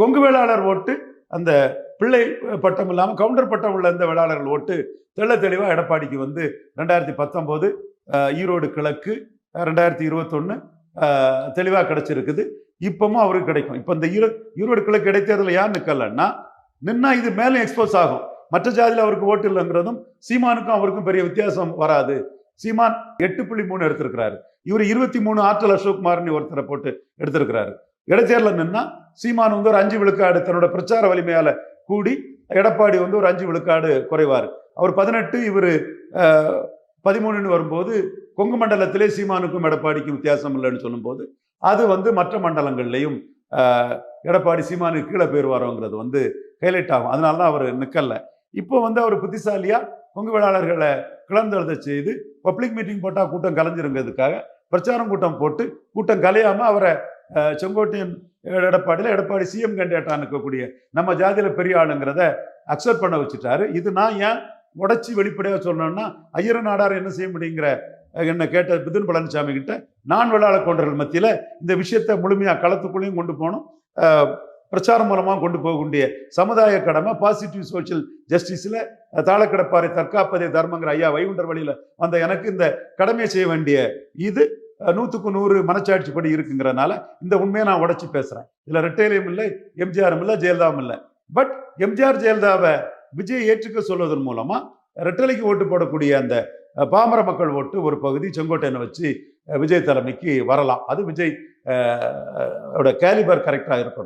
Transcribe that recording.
கொங்கு வேளாளர் ஓட்டு அந்த பிள்ளை பட்டம் இல்லாமல் கவுண்டர் பட்டம் உள்ள இந்த வேளாளர்கள் ஓட்டு தெள்ள தெளிவாக எடப்பாடிக்கு வந்து ரெண்டாயிரத்தி பத்தொம்போது ஈரோடு கிழக்கு ரெண்டாயிரத்தி இருபத்தொன்று தெளிவாக கிடைச்சிருக்குது. இப்பவும் அவருக்கு கிடைக்கும். இப்போ இந்த ஈரோ ஈரோடு கிழக்கு இடைத்தேர்தலில் யார் நிற்கலன்னா நின்னா இது மேலும் எக்ஸ்போஸ் ஆகும். மற்ற ஜாதியில் அவருக்கு ஓட்டு இல்லைங்கிறதும் சீமானுக்கும் அவருக்கும் பெரிய வித்தியாசம் வராது. சீமான் எட்டு புள்ளி மூணு எடுத்திருக்கிறாரு. இவர் இருபத்தி மூணு ஆற்றல் அசோக்குமார்னு ஒருத்தரை போட்டு எடுத்திருக்கிறாரு. இடைத்தேர்தலில் நின்னா சீமான் வந்து ஒரு அஞ்சு விழுக்காடு தன்னோட பிரச்சார வலிமையால கூடி எடப்பாடி வந்து ஒரு அஞ்சு விழுக்காடு குறைவார். அவர் பதினெட்டு இவர் பதிமூணுன்னு வரும்போது கொங்கு மண்டலத்திலே சீமானுக்கும் எடப்பாடிக்கும் வித்தியாசம் இல்லைன்னு சொல்லும்போது அது வந்து மற்ற மண்டலங்கள்லையும் எடப்பாடி சீமானுக்கு கீழே போயிடுவாரோங்கிறது வந்து ஹைலைட் ஆகும். அதனால தான் அவர் நிற்கல இப்போ வந்து அவர் புத்திசாலியாக கொங்கு வேளாளர்களை கிளர்ந்தெழுத செய்து பப்ளிக் மீட்டிங் போட்டால் கூட்டம் கலைஞ்சிருங்கிறதுக்காக பிரச்சாரம் கூட்டம் போட்டு கூட்டம் கலையாமல் அவரை செங்கோட்டையன் எடப்பாடியில் எடப்பாடி சிஎம் கேண்டிடேட்டாக இருக்கக்கூடிய நம்ம ஜாதியில் பெரிய ஆளுங்கிறத அக்செப்ட் பண்ண வச்சுட்டாரு. இது நான் ஏன் உடச்சி வெளிப்படையாக சொல்லணும்னா ஐயர நாடார் என்ன செய்ய முடியுங்கிற என்னை கேட்ட பிதுன் பழனிசாமி கிட்ட நான் வேளாள கொண்டர்கள் மத்தியில் இந்த விஷயத்தை முழுமையாக களத்துக்குள்ளேயும் கொண்டு போகணும். பிரச்சாரம் மூலமாக கொண்டு போகக்கூடிய சமுதாய கடமை பாசிட்டிவ் சோஷியல் ஜஸ்டிஸில் தாளக்கிடப்பாறை தற்காப்பதே தர்மங்கிற ஐயா வைகுண்டர் வழியில் வந்த எனக்கு இந்த கடமையை செய்ய வேண்டிய இது. நூற்றுக்கு நூறு மனச்சாட்சிப்படி இருக்குங்கிறனால இந்த உண்மையை நான் உடைச்சி பேசுகிறேன் இதில் ரெட்டையிலையும் இல்லை எம்ஜிஆரும் இல்லை ஜெயலலிதாவும் இல்லை. பட் எம்ஜிஆர் ஜெயலலிதாவை விஜய் ஏற்றுக்க சொல்வதன் மூலமாக ரெட்டலைக்கு ஓட்டு போடக்கூடிய அந்த பாமர மக்கள் ஓட்டு ஒரு பகுதி செங்கோட்டையனை வச்சு விஜய் தலைமைக்கு வரலாம். அது விஜய் ஓட கேலிபர் கரெக்டாக இருக்கணும்.